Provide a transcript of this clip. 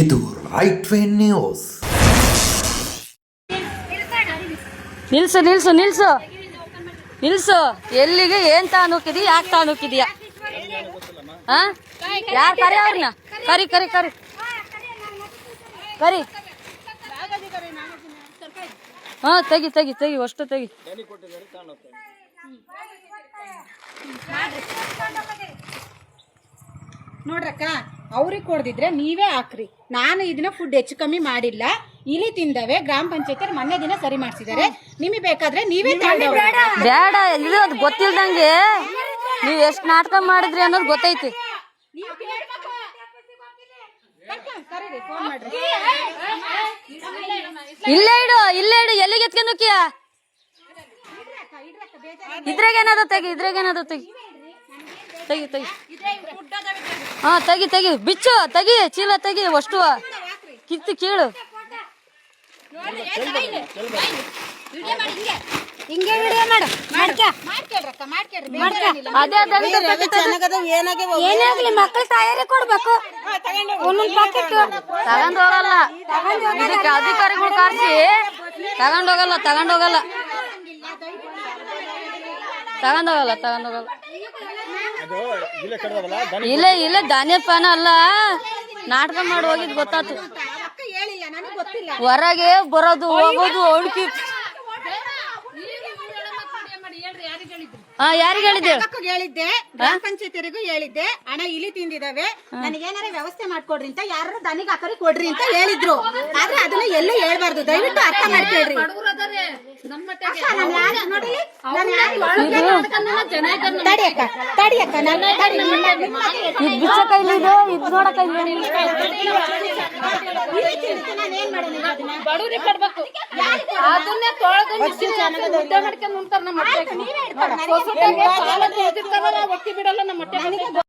ಇದು right way news ನಿಲ್ಸು ನಿಲ್ಸು ನಿಲ್ಸು. ನಿಲ್ಸು. ಎಲ್ಲಿಗೆ ಏನ್ ತಾನುಕಿದಿ ಯಾಕೆ ತಾನುಕಿದ್ಯಾ ಹಾ ಯಾರು ಕರಿ ಅವ್ರನ್ನ ಕರಿ ಕರಿ ಕರಿ. ಕರಿ. ಹಾ ತೆಗಿ ತೆಗಿ ತೆಗಿ ಅಷ್ಟು ತೆಗಿ. ನೋಡ್ರಕ್ಕ? ಅವ್ರಿಗೆ ಕೊಡ್ದಿದ್ರೆ ನೀವೇ ಹಾಕ್ರಿ ನಾನು ಇದನ್ನ ಫುಡ್ ಹೆಚ್ಚು ಕಮ್ಮಿ ಮಾಡಿಲ್ಲ ಇಲಿ ತಿಂದವೆ ಗ್ರಾಮ ಪಂಚಾಯತ್ ಮೊನ್ನೆ ದಿನ ಸರಿ ಮಾಡಿಸಿದ್ದಾರೆ ನಿಮಗೆ ಬೇಕಾದ್ರೆ ನೀವೇ. ಬೇಡ ಇದು ಅದು ಗೊತ್ತಿಲ್ದಂಗೆ ನೀವು ಎಷ್ಟು ನಾಟಕ ಮಾಡಿದ್ರಿ ಅನ್ನೋದು ಗೊತ್ತೈತಿ ಇಲ್ಲ ಇಡು ಇಲ್ಲೇ ಇಡು ಎಲ್ಲಿಗೆ ಎತ್ಕೊಂಡೋಕಿಯ ಇದ್ರಾಗ ಏನಾದ ತೆಗಿ ಇದ್ರಾಗ ಏನಾದ ತೆಗಿ ತೆಗಿ ತೆಗಿ ಹಾ ತೆಗಿ ತೆಗಿ. ಬಿಚ್ಚು ತೆಗಿ ಚೀಲ ತೆಗಿ ಅಷ್ಟು. ಕಿತ್ತು ಕೀಳು. ಹಿಂಗೆ ವಿಡಿಯೋ ಮಾಡು. ಅದೇ ಏನಾಗ್ಲಿ ಮಕ್ಕಳು ತಯಾರಿ ಕೊಡ್ಬೇಕು. ಒಂದೊಂದು ಪ್ಯಾಕೆಟ್ ತಗೊಂಡ್ ಹೋಗಲ್ಲ. ಇದಕ್ಕೆ ಅಧಿಕಾರಿಗಳು ಕಾರ್ಸಿ ತಗೊಂಡ್ ಹೋಗಲ್ಲ. ತಗೊಂಡ್ ಹೋಗಲ್ಲ ತಗೊಂಡ್ ಹೋಗಲ್ಲ ಇಲ್ಲ ಇಲ್ಲ ಧಾನ್ಯ ಪಾನ ಅಲ್ಲ. ನಾಟಕ ಮಾಡಿ ಹೋಗಿದ್ ಗೊತ್ತಾತು. ಅಕ್ಕ ಹೇಳಿಲ್ಲ ನನಗೆ ಗೊತ್ತಿಲ್ಲ ಹೊರಗೆ ಬರೋದು ಹೋಗೋದು ಹುಡುಕಿ. ಹಾ ಯಾರಿಗೆ ಹೇಳಿದ್ದೆ? ಹೇಳಿದ್ದೆ ಗ್ರಾಮ ಪಂಚಾಯತಿಯರಿಗೂ ಹೇಳಿದ್ದೆ. ಹಣ ಇಲಿ ತಿಂದಿದಾವೆ ನನಗೇನಾರ ವ್ಯವಸ್ಥೆ ಮಾಡ್ಕೊಡ್ರಿ ಅಂತ ಯಾರು ದನಿಗೆ ಹಾಕರಿ ಕೊಡ್ರಿ ಅಂತ ಹೇಳಿದ್ರು. ಆದ್ರೆ ಅದನ್ನ ಎಲ್ಲೂ ಹೇಳ್ಬಾರ್ದು. ದಯವಿಟ್ಟು ಅರ್ಥ ಮಾಡ್ಕೊಳ್ರಿ. ನಾನ್ ತಡಿ ಇದ್ ಬಿಚ್ಚ ಇದ್ ನೋಡ ಕೈಲಿ? ಬಡವ್ರಿಗೆ ಕೊಡ್ಬೇಕು ಅದನ್ನೇ ತೊಳೆದು ಮಿಕ್ಸಿ ಮುದ್ದೆ ಮಾಡ್ಕೊಂಡು ನಮ್ಮ ಬಿಡಲ್ಲ ನಮ್ಮ.